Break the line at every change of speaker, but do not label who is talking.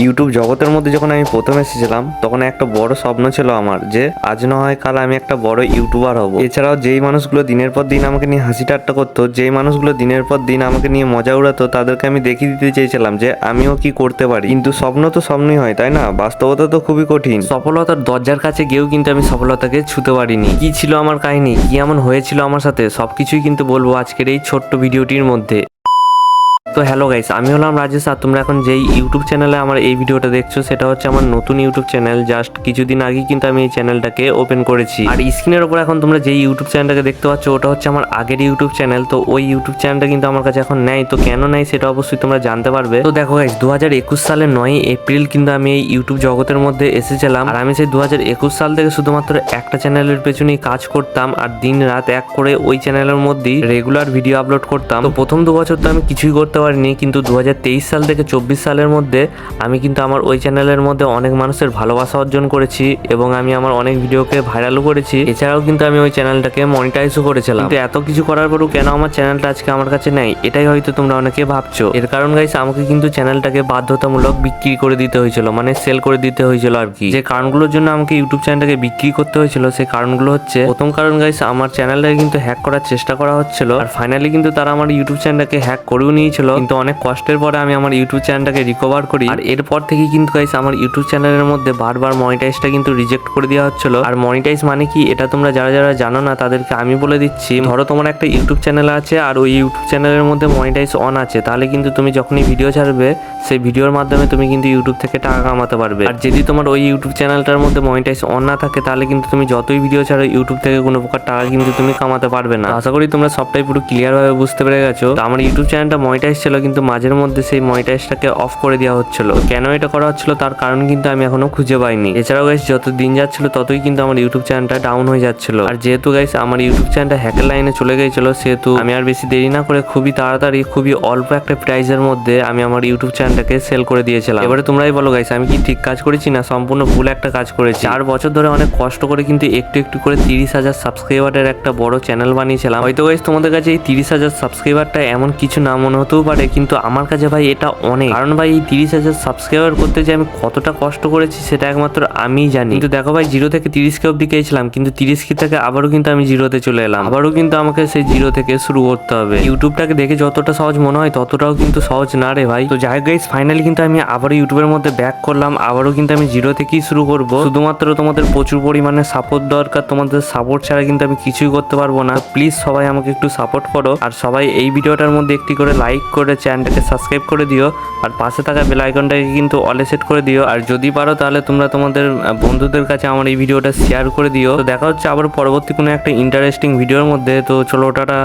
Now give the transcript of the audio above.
YouTube জগতের মধ্যে যখন আমি প্রথম এসেছিলাম, তখন একটা বড় স্বপ্ন ছিল আমার যে, আজ না হয় কাল আমি একটা বড় ইউটিউবার হব। এছাড়াও যেই মানুষগুলো দিনের পর দিন আমাকে নিয়ে হাসি ঠাট্টা করতো, যেই মানুষগুলো দিনের পর দিন আমাকে নিয়ে মজা উড়াতো, তাদেরকে আমি দেখিয়ে দিতে চেয়েছিলাম যে, আমিও কি করতে পারি। কিন্তু স্বপ্ন তো স্বপ্নই হয়, তাই না? বাস্তবতা তো খুবই কঠিন। সফলতার দরজার কাছে গিয়েও কিন্তু আমি সফলতাকে ছুতে পারিনি। কি ছিল আমার কাহিনী? কি এমন হয়েছিল আমার সাথে? সবকিছুই কিন্তু বলব আজকের এই ছোট্ট ভিডিওটির মধ্যে। তো হ্যালো গাইস আমি হলাম রাজেশ আর তোমরা এখন যেই ইউটিউব চ্যানেলে আমার এই ভিডিওটা দেখছ, সেটা হচ্ছে আমার নতুন ইউটিউব চ্যানেল জাস্ট কিছুদিন আগে কিন্তু আমি এই চ্যানেলটাকে ওপেন করেছি। আর স্ক্রিনের উপর এখন তোমরা যেই ইউটিউব চ্যানেলটাকে দেখতে পাচ্ছ, ওটা হচ্ছে আমার আগের ইউটিউব চ্যানেল তো ওই ইউটিউব চ্যানেলটা কিন্তু আমার কাছে এখন নেই, তো কেন নেই সেটা অবশ্যই তোমরা জানতে পারবে। তো দেখো গাইস দু হাজার একুশ সালের নয় এপ্রিল কিন্তু আমি এই ইউটিউব জগতের মধ্যে এসেছিলাম, আর আমি সেই দু হাজার একুশ সাল থেকে শুধুমাত্র একটা চ্যানেলের পেছনেই কাজ করতাম, আর দিন রাত এক করে ওই চ্যানেলের মধ্যেই রেগুলার ভিডিও আপলোড করতাম। তো প্রথম দু বছর তো আমি কিছুই করতে পারিনি, কিন্তু দু হাজার তেইশ সাল থেকে চব্বিশ সালের মধ্যে আমি কিন্তু আমার ওই চ্যানেলের মধ্যে অনেক মানুষের ভালোবাসা অর্জন করেছি এবং আমি আমার অনেক ভিডিওকে ভাইরালও করেছি। এছাড়াও কিন্তু আমি ওই চ্যানেলটাকে মনিটাইজও করেছিলাম। কিন্তু এত কিছু করার পরেও কেন আমার চ্যানেলটা আজকে আমার কাছে নেই? এটাই হয়তো তোমরা অনেকে ভাবছ। এর কারণ গাইস আমাকে কিন্তু চ্যানেলটাকে বাধ্যতামূলক বিক্রি করে দিতে হয়েছিল মানে সেল করে দিতে হয়েছিল আর কি। যে কারণগুলোর জন্য আমাকে ইউটিউব চ্যানেলটাকে বিক্রি করতে হয়েছিল সেই কারণগুলো হচ্ছে, প্রথম কারণ গাইস আমার চ্যানেলটাকে কিন্তু হ্যাক করার চেষ্টা করা হচ্ছিল, আর ফাইনালি কিন্তু তারা আমার ইউটিউব চ্যানেলটাকে হ্যাক করেও নিয়েছিল। কিন্তু অনেক কষ্টের পরে আমি আমার ইউটিউব চ্যানেলটাকে রিকভার করি। আর এরপর থেকে কিন্তু গাইস আমার ইউটিউব চ্যানেলের মধ্যে বারবার মনিটাইজটা কিন্তু রিজেক্ট করে দেওয়া হচ্ছিল। আর মনিটাইজ মানে কি? এটা তোমরা যারা যারা জানো না, তাদেরকে আমি বলে দিচ্ছি। ধরো তোমার একটা ইউটিউব চ্যানেল আছে আর ওই ইউটিউব চ্যানেলের মধ্যে মনিটাইজ অন আছে। তাহলে কিন্তু তুমি যখনই ভিডিও ছাড়বে, সেই ভিডিওর মাধ্যমে তুমি কিন্তু ইউটিউব থেকে টাকা কামাতে পারবে। আর যদি তোমার ওই ইউটিউব চ্যানেলটার মধ্যে মনিটাইজ অন না থাকে, তাহলে কিন্তু তুমি যতই ভিডিও ছাড়ো ইউটিউব থেকে কোনো প্রকার টাকা কিন্তু তুমি কামাতে পারবে না। আশা করি তোমরা সবটাই পুরো ক্লিয়ারভাবে বুঝতে পেরে গেছো। তো আমার ইউটিউব চ্যানেলটা মনিটাইজ ছিল, কিন্তু মাঝের মধ্যে সেই মনিটাইজটাকে অফ করে দেওয়া হচ্ছিল। কেন এটা করা হচ্ছিল তার কারণ কিন্তু আমি এখনও খুঁজে পাইনি। এছাড়াও গাইস যত দিন যাচ্ছিল ততই কিন্তু আমার ইউটিউব চ্যানেলটা ডাউন হয়ে যাচ্ছিল। আর যেহেতু গাইস আমার ইউটিউব চ্যানেলটা হ্যাকের লাইনে চলে গিয়েছিল, সেহেতু আমি আর বেশি দেরি না করে খুবই তাড়াতাড়ি, খুবই অল্প একটা প্রাইজের মধ্যে আমি আমার ইউটিউব চ্যানেলটাকে সেল করে দিয়েছিলাম। এবারে তোমরাই বলো গাইস আমি কি ঠিক কাজ করেছি না সম্পূর্ণ ভুল একটা কাজ করেছি? চার বছর ধরে অনেক কষ্ট করে কিন্তু একটু একটু করে তিরিশ হাজার সাবস্ক্রাইবারের একটা বড় চ্যানেল বানিয়েছিলাম। হয়তো গাইস তোমাদের কাছে এই তিরিশ হাজার সাবস্ক্রাইবারটা এমন কিছু না, মনে হতেও পারে কিন্তু আমার কাছে ভাই এটা অনেক। কারণ ভাই, এই তিরিশ হাজার সাবস্ক্রাইবার করতে যে আমি কতটা কষ্ট করেছি, সেটা একমাত্র আমিই জানি। কিন্তু দেখো ভাই জিরো থেকে তিরিশ কে অব্দি গিয়েছিলাম কিন্তু তিরিশ কে থেকে আবারও কিন্তু আমি জিরোতে চলে এলাম। আবারও কিন্তু আমাকে সেই জিরো থেকে শুরু করতে হবে। ইউটিউবটাকে দেখে যতটা সহজ মনে হয়, ততটাও কিন্তু সহজ না রে ভাই। তো যাই গাইস ফাইনালি কিন্তু আমি আবারও ইউটিউবের মধ্যে ব্যাক করলাম। আবারও কিন্তু আমি জিরো থেকেই শুরু করব। শুধুমাত্র তোমাদের প্রচুর পরিমাণে সাপোর্ট দরকার। তোমাদের সাপোর্ট ছাড়া কিন্তু আমি কিছুই করতে পারব না। প্লিজ সবাই আমাকে একটু সাপোর্ট করো। আর সবাই এই ভিডিওটার মধ্যে একটি করে লাইক করে চ্যানেলটাকে সাবস্ক্রাইব করে দিও, আর পাশে থাকা বেল আইকনটাকে কিন্তু অলে সেট করে দিও। আর যদি পারো তাহলে তোমরা তোমাদের বন্ধুদের কাছে আমার এই ভিডিওটা শেয়ার করে দিও। তো দেখা হচ্ছে আবার পরবর্তী কোনো একটা ইন্টারেস্টিং ভিডিওর মধ্যে। তো চলো, টাটা।